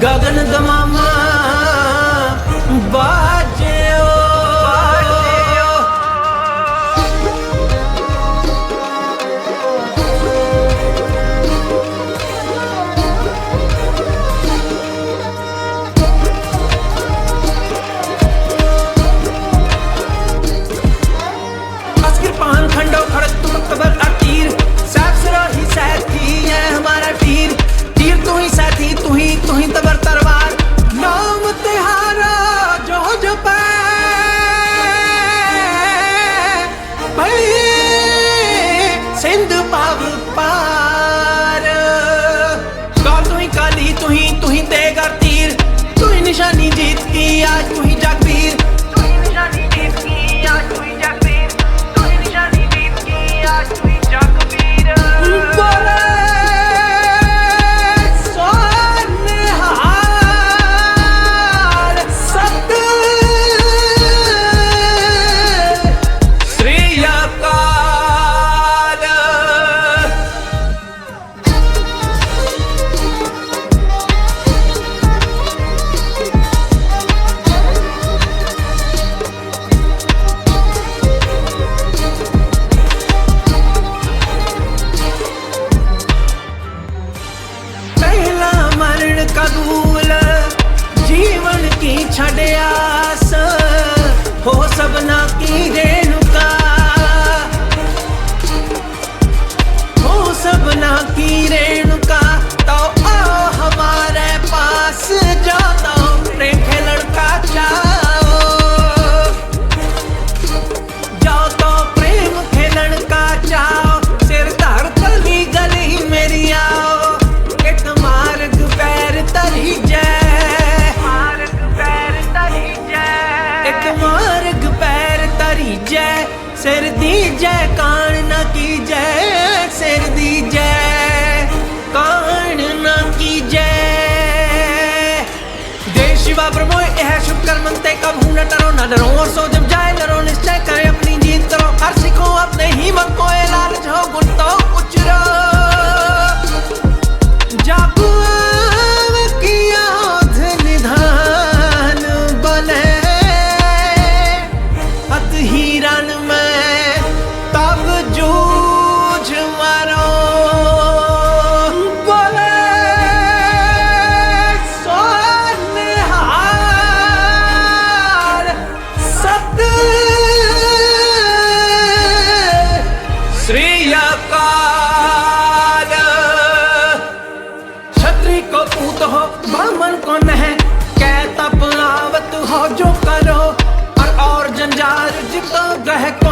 생각은 need it. ਸਿਰ ਦੀ ਜੈ ਕਾਣ ਨਾ ਕੀਜੈ, ਸਿਰ ਦੀ ਜੈ ਕਾਣ ਨਾ ਕੀਜੈ। ਦੇਸ਼ਿਵਾ ਪ੍ਰਭੂ, ਇਹ ਸ਼ੁਭ ਕਰਮਨ ਤੇ ਕਬੂ ਨਾ ਟਰੋ, ਨਾ ਡਰੋ ਸੋ हो जो करो और और जंजार जितो ग्रह को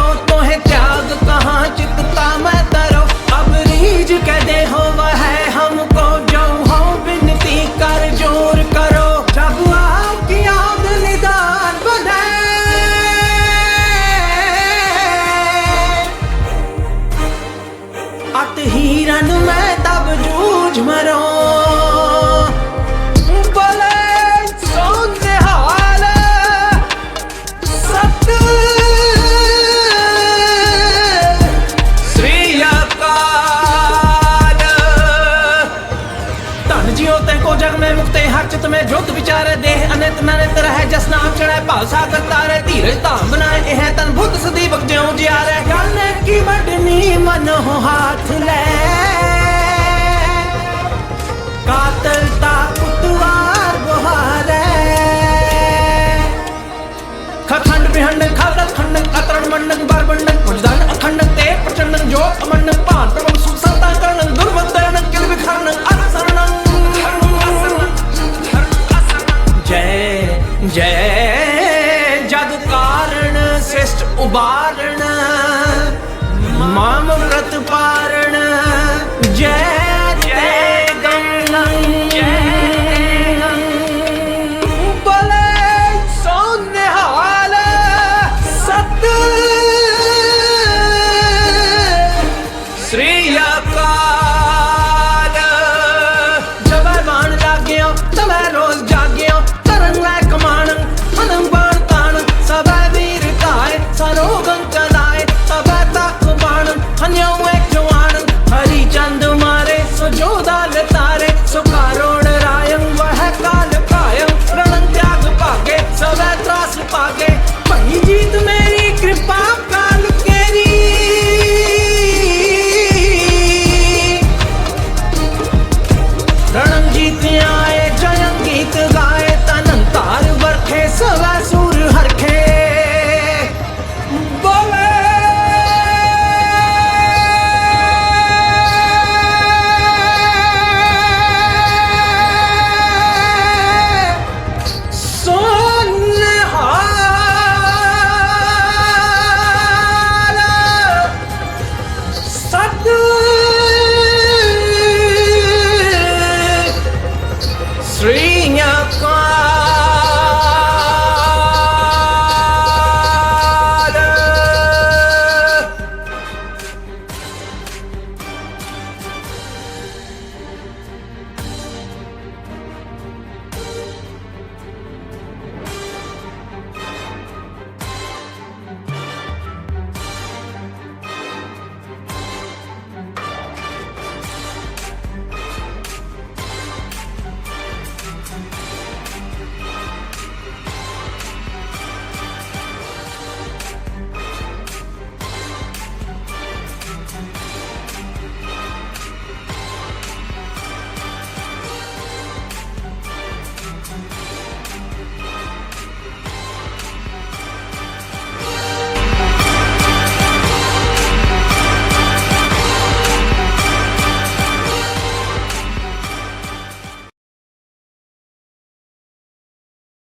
चित में जोत विचार देह अनित ननित रह जस नाम चढ़े भाषा करता रहे धीरज धाम बनाए यह तन बुद्ध सदैव ज्यो जिया रहे गाने की मडनी मन हो हाथ ले कातलता कुतवार बुहारे खखंड बिहंड खगल खंड कतरण मंडन बार मंडन